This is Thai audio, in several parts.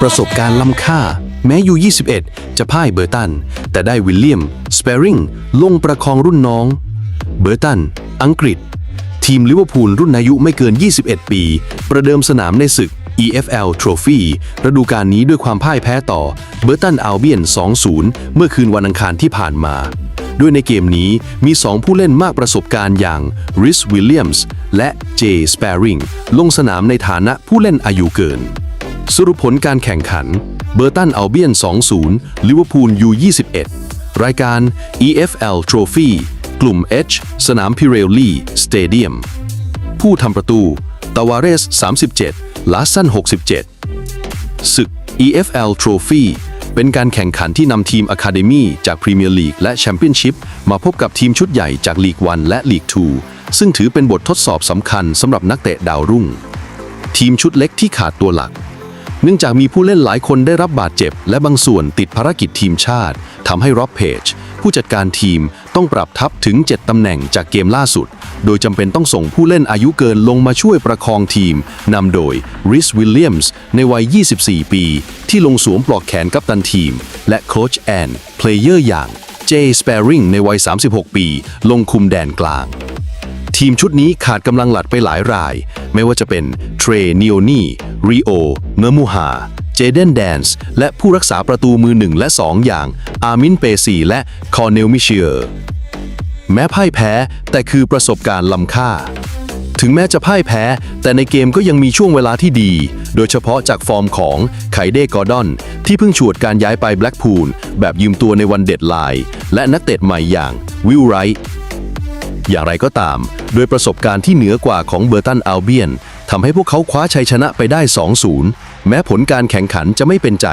ประสบการณ์ล้ำค่า แม้ยู 21 จะพ่ายเบอร์ตัน แต่ได้วิลเลียม สเปริงลงประคองรุ่นน้อง เบอร์ตัน อังกฤษ ทีมลิเวอร์พูลรุ่นอายุไม่เกิน 21 ปี ประเดิมสนามในศึก EFL Trophy ฤดูกาลนี้ด้วยความพ่ายแพ้ต่อเบอร์ตันอัลเบียน 2-0 เมื่อคืนวันอังคารที่ผ่านมา ด้วยในเกมนี้มี 2 ผู้เล่นมากประสบการณ์อย่างริสวิลเลียมส์และเจสเปริงลงสนามในฐานะผู้เล่นอายุเกิน สรุปผลการแข่งขัน เบอร์ตันอัลเบียน 2-0 ลิเวอร์พูล U21 รายการ EFL Trophy กลุ่ม H สนามพิเรลลี่สเตเดียม ผู้ทำประตู ตาวาเรส 37 ลาสัน 67 ศึก EFL Trophy เป็นการแข่งขันที่นำทีม Academy จากพรีเมียร์ลีกและแชมเปี้ยนชิพมาพบกับทีมชุดใหญ่จากลีก 1 และลีก 2 ซึ่งถือเป็นบททดสอบสำคัญสำหรับนักเตะดาวรุ่ง ทีมชุดเล็กที่ขาดตัวหลัก เนื่องจากมีผู้เล่นหลายคนได้รับบาดเจ็บ และบางส่วนติดภารกิจทีมชาติทำให้ร็อบเพจผู้จัดการทีมต้องปรับทัพถึง 7 ตำแหน่งจากเกมล่าสุด โดยจำเป็นต้องส่งผู้เล่นอายุเกินลงมาช่วยประคองทีม นำโดยริสวิลเลียมส์ในวัย 24 ปี ที่ลงสวมปลอกแขนกัปตันทีม และโค้ชแอนเพลเยอร์อย่างเจสเปริงในวัย 36 ปี ลงคุมแดนกลาง ทีมชุดนี้ขาดกำลังหลักไปหลายราย ไม่ว่าจะเป็นเทรนิโอนีริโอเมอร์มูฮาเจเดนแดนส์และผู้รักษาประตูมือหนึ่งและสองอย่าง อามินเปซีและคอเนลมิเชียร์แม้พ่ายแพ้แต่คือประสบการณ์ล้ำค่า ถึงแม้จะพ่ายแพ้ แต่ในเกมก็ยังมีช่วงเวลาที่ดี โดยเฉพาะจากฟอร์มของไคเดกอร์ดอน ที่เพิ่งฉวดการย้ายไปแบล็กพูลแบบยืมตัวในวันเด็ดไลน์และนักเตะใหม่อย่างวิลไรท์ อย่างไรก็ตามโดยประสบการณ์ที่เหนือกว่าของเบอร์ตันอัลเบียนทำให้พวกเขาคว้าชัยชนะไปได้ 2-0 แม้ผลการแข่งขันจะไม่เป็นใจ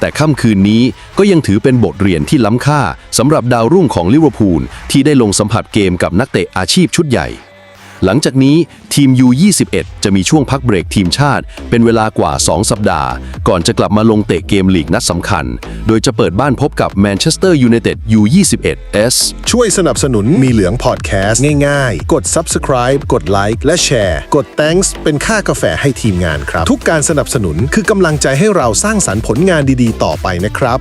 แต่ค่ำคืนนี้ก็ยังถือเป็นบทเรียนที่ล้ำค่าสำหรับดาวรุ่งของลิเวอร์พูลที่ได้ลงสัมผัสเกมกับนักเตะอาชีพชุดใหญ่ หลังจากนี้ทีม U21 จะมีช่วงพักเบรกทีมชาติ เป็นเวลากว่า 2 สัปดาห์ ก่อนจะกลับมาลงเตะเกมลีกนัดสำคัญ โดยจะเปิดบ้านพบกับแมนเชสเตอร์ยูไนเต็ด U21S ช่วยสนับสนุนมีเหลืองพอดแคสต์ง่ายๆ กด subscribe กดไลค์และแชร์ กด thanks เป็นค่ากาแฟให้ทีมงานครับ ทุกการสนับสนุนคือกำลังใจให้เราสร้างสรรค์ผลงานดีๆ ต่อไปนะครับ